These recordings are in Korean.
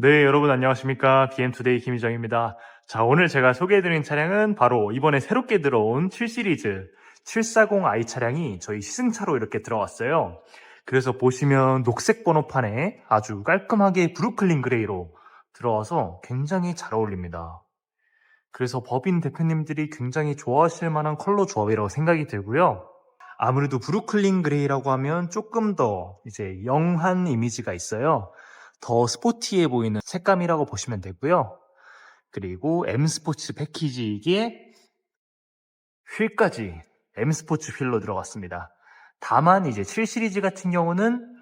네, 여러분 안녕하십니까. BM투데이 김희정입니다. 자, 오늘 제가 소개해드린 차량은 바로 이번에 새롭게 들어온 7 시리즈 740i 차량이 저희 시승차로 이렇게 들어왔어요. 그래서 보시면 녹색 번호판에 아주 깔끔하게 브루클린 그레이로 들어와서 굉장히 잘 어울립니다. 그래서 법인 대표님들이 굉장히 좋아하실 만한 컬러 조합이라고 생각이 들고요. 아무래도 브루클린 그레이라고 하면 조금 더 이제 영한 이미지가 있어요. 더 스포티해 보이는 색감이라고 보시면 되고요. 그리고 M 스포츠 패키지기에 휠까지 M 스포츠 휠로 들어갔습니다. 다만 이제 7 시리즈 같은 경우는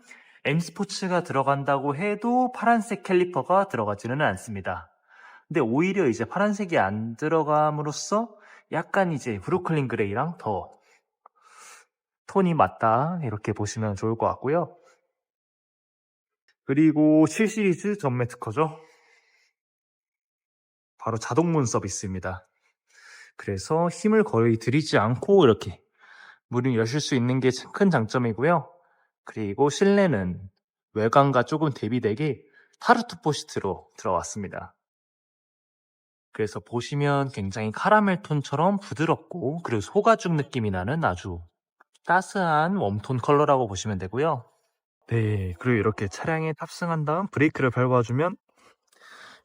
M 스포츠가 들어간다고 해도 파란색 캘리퍼가 들어가지는 않습니다. 근데 오히려 이제 파란색이 안 들어감으로써 약간 이제 브루클린 그레이랑 더 톤이 맞다 이렇게 보시면 좋을 것 같고요. 그리고 7 시리즈 전매 특허죠. 바로 자동 문 서비스입니다. 그래서 힘을 거의 들이지 않고 이렇게 문을 여실 수 있는 게 큰 장점이고요. 그리고 실내는 외관과 조금 대비되게 타르트 포시트로 들어왔습니다. 그래서 보시면 굉장히 카라멜 톤처럼 부드럽고 그리고 소가죽 느낌이 나는 아주 따스한 웜톤 컬러라고 보시면 되고요. 네, 그리고 이렇게 차량에 탑승한 다음 브레이크를 밟아주면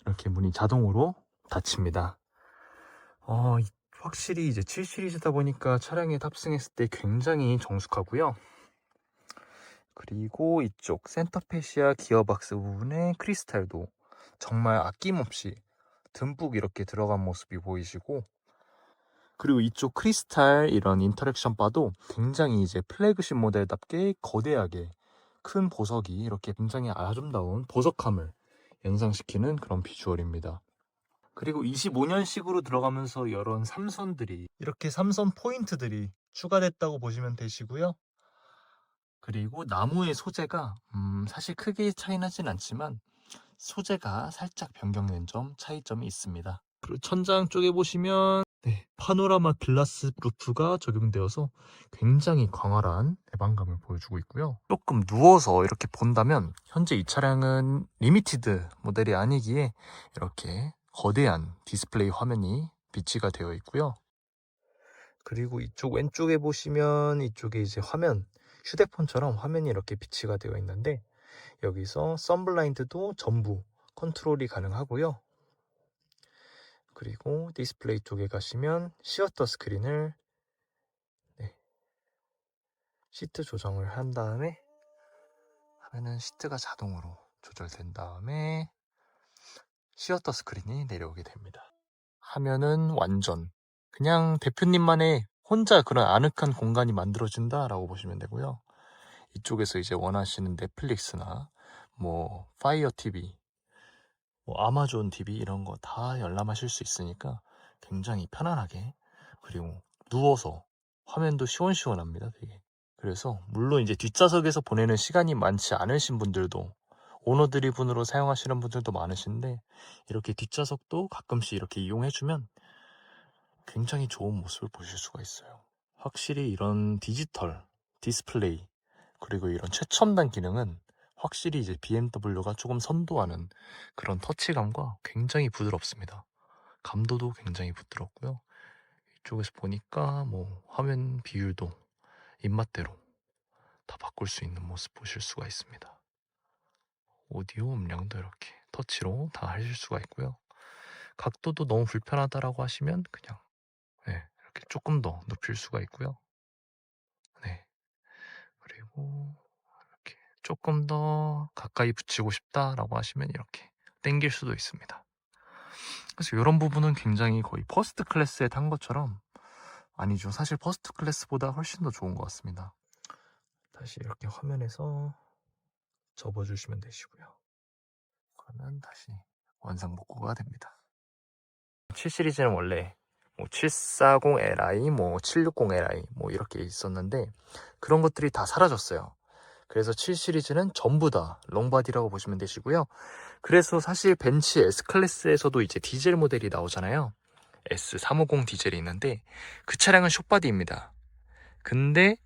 이렇게 문이 자동으로 닫힙니다. 어, 이- 확실히 이제 7 시리즈다 보니까 차량에 탑승했을 때 굉장히 정숙하고요. 그리고 이쪽 센터페시아 기어박스 부분에 크리스탈도 정말 아낌없이 듬뿍 이렇게 들어간 모습이 보이시고 그리고 이쪽 크리스탈 이런 인터랙션 바도 굉장히 이제 플래그십 모델답게 거대하게 큰 보석이 이렇게 굉장히 아름다운 보석함을 연상시키는 그런 비주얼입니다. 그리고 25년식으로 들어가면서 이런 삼선들이 이렇게 삼선 포인트들이 추가됐다고 보시면 되시고요. 그리고 나무의 소재가 음, 사실 크게 차이 나진 않지만 소재가 살짝 변경된 점 차이점이 있습니다. 그리고 천장 쪽에 보시면 네, 파노라마 글라스 루프가 적용되어서 굉장히 광활한 개방감을 보여주고 있고요. 조금 누워서 이렇게 본다면 현재 이 차량은 리미티드 모델이 아니기에 이렇게 거대한 디스플레이 화면이 비치가 되어 있고요. 그리고 이쪽 왼쪽에 보시면 이쪽에 이제 화면 휴대폰처럼 화면이 이렇게 비치가 되어 있는데 여기서 썬블라인드도 전부 컨트롤이 가능하고요. 그리고 디스플레이 쪽에 가시면 시어터 스크린을 네, 시트 조정을 한 다음에 하면은 시트가 자동으로 조절된 다음에 시어터 스크린이 내려오게 됩니다. 하면은 완전 그냥 대표님만의 혼자 그런 아늑한 공간이 만들어진다라고 보시면 되고요. 이쪽에서 이제 원하시는 넷플릭스나 뭐 파이어 TV, 뭐 아마존 TV 이런 거 다 열람하실 수 있으니까 굉장히 편안하게 그리고 누워서 화면도 시원시원합니다. 되게. 그래서 물론 이제 뒷좌석에서 보내는 시간이 많지 않으신 분들도 오너 드리븐으로 사용하시는 분들도 많으신데 이렇게 뒷좌석도 가끔씩 이렇게 이용해주면 굉장히 좋은 모습을 보실 수가 있어요. 확실히 이런 디지털 디스플레이 그리고 이런 최첨단 기능은 확실히 이제 BMW가 조금 선도하는 그런 터치감과 굉장히 부드럽습니다. 감도도 굉장히 부드럽고요. 이쪽에서 보니까 뭐 화면 비율도 입맛대로 다 바꿀 수 있는 모습 보실 수가 있습니다. 오디오 음량도 이렇게 터치로 다 하실 수가 있고요. 각도도 너무 불편하다라고 하시면 그냥 네, 이렇게 조금 더 높일 수가 있고요. 네. 그리고 조금 더 가까이 붙이고 싶다라고 하시면 이렇게 당길 수도 있습니다. 그래서 이런 부분은 굉장히 거의 퍼스트 클래스에 탄 것처럼 아니죠. 사실 퍼스트 클래스보다 훨씬 더 좋은 것 같습니다. 다시 이렇게 화면에서 접어주시면 되시고요. 그러면 다시 원상복구가 됩니다. 7 시리즈는 원래 뭐 740Li, 뭐 760Li 뭐 이렇게 있었는데 그런 것들이 다 사라졌어요. 그래서 7 시리즈는 전부 다 롱바디라고 보시면 되시고요. 그래서 사실 벤츠 S 클래스에서도 이제 디젤 모델이 나오잖아요. S350 디젤이 있는데 그 차량은 숏바디입니다. 근데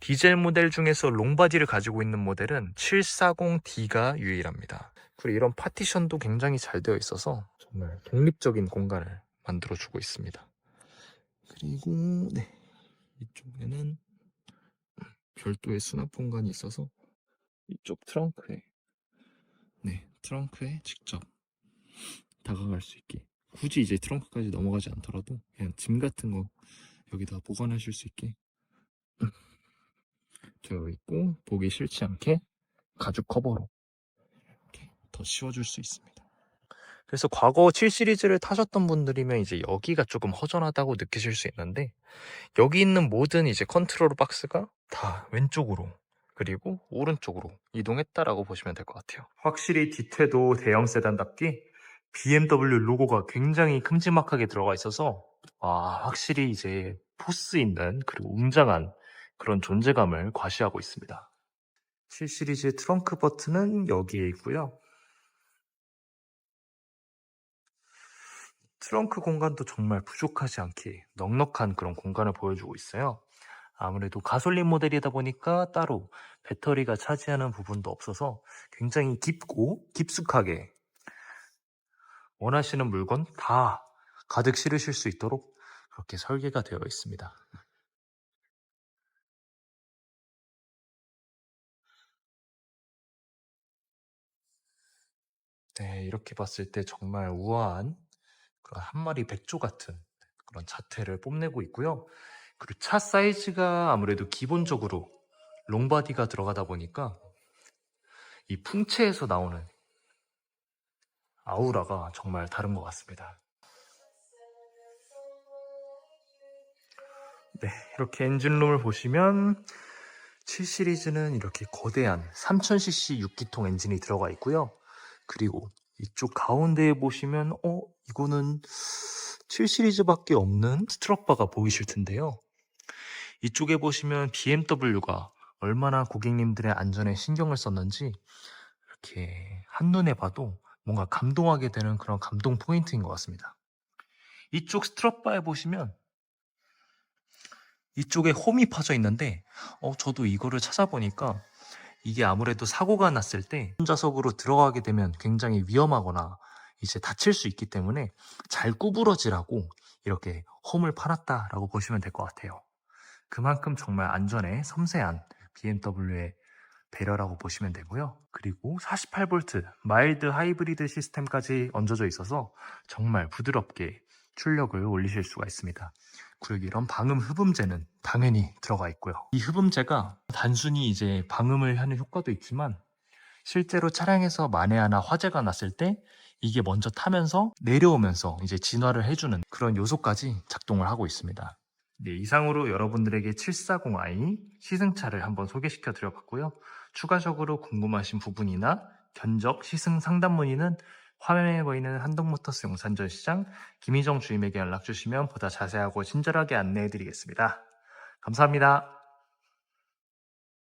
디젤 모델 중에서 롱바디를 가지고 있는 모델은 740D가 유일합니다. 그리고 이런 파티션도 굉장히 잘 되어 있어서 정말 독립적인 공간을 만들어주고 있습니다. 그리고 네 이쪽에는 별도의 수납 공간이 있어서 이쪽 트렁크에 네 트렁크에 직접 다가갈 수 있게 굳이 이제 트렁크까지 넘어가지 않더라도 그냥 짐 같은 거 여기다 보관하실 수 있게 되어 있고 보기 싫지 않게 가죽 커버로 이렇게 더 씌워줄 수 있습니다. 그래서 과거 7 시리즈를 타셨던 분들이면 이제 여기가 조금 허전하다고 느끼실 수 있는데 여기 있는 모든 이제 컨트롤 박스가 다 왼쪽으로 그리고 오른쪽으로 이동했다라고 보시면 될 것 같아요. 확실히 뒤태도 대형 세단답게 BMW 로고가 굉장히 큼지막하게 들어가 있어서 와 확실히 이제 포스 있는 그리고 웅장한 그런 존재감을 과시하고 있습니다. 7 시리즈의 트렁크 버튼은 여기에 있고요. 트렁크 공간도 정말 부족하지 않게 넉넉한 그런 공간을 보여주고 있어요. 아무래도 가솔린 모델이다 보니까 따로 배터리가 차지하는 부분도 없어서 굉장히 깊고 깊숙하게 원하시는 물건 다 가득 실으실 수 있도록 그렇게 설계가 되어 있습니다. 네, 이렇게 봤을 때 정말 우아한 그런 한 마리 백조 같은 그런 자태를 뽐내고 있고요. 그리고 차 사이즈가 아무래도 기본적으로 롱바디가 들어가다 보니까 이 풍채에서 나오는 아우라가 정말 다른 것 같습니다. 네, 이렇게 엔진룸을 보시면 7 시리즈는 이렇게 거대한 3000cc 6기통 엔진이 들어가 있고요. 그리고 이쪽 가운데에 보시면 어 이거는 7 시리즈밖에 없는 스트럿바가 보이실 텐데요. 이쪽에 보시면 BMW가 얼마나 고객님들의 안전에 신경을 썼는지 이렇게 한눈에 봐도 뭔가 감동하게 되는 그런 감동 포인트인 것 같습니다. 이쪽 스트럿바에 보시면 이쪽에 홈이 파져 있는데 어, 저도 이거를 찾아보니까 이게 아무래도 사고가 났을 때 혼자석으로 들어가게 되면 굉장히 위험하거나 이제 다칠 수 있기 때문에 잘 구부러지라고 이렇게 홈을 팔았다라고 보시면 될 것 같아요. 그만큼 정말 안전에 섬세한 BMW의 배려라고 보시면 되고요. 그리고 48V 마일드 하이브리드 시스템까지 얹어져 있어서 정말 부드럽게 출력을 올리실 수가 있습니다. 그리고 이런 방음 흡음재는 당연히 들어가 있고요. 이 흡음재가 단순히 이제 방음을 하는 효과도 있지만 실제로 차량에서 만에 하나 화재가 났을 때 이게 먼저 타면서 내려오면서 이제 진화를 해주는 그런 요소까지 작동을 하고 있습니다. 네, 이상으로 여러분들에게 740i 시승차를 한번 소개시켜 드려봤고요. 추가적으로 궁금하신 부분이나 견적, 시승 상담 문의는 화면에 보이는 한동모터스 용산전 시장 김희정 주임에게 연락 주시면 보다 자세하고 친절하게 안내해 드리겠습니다. 감사합니다.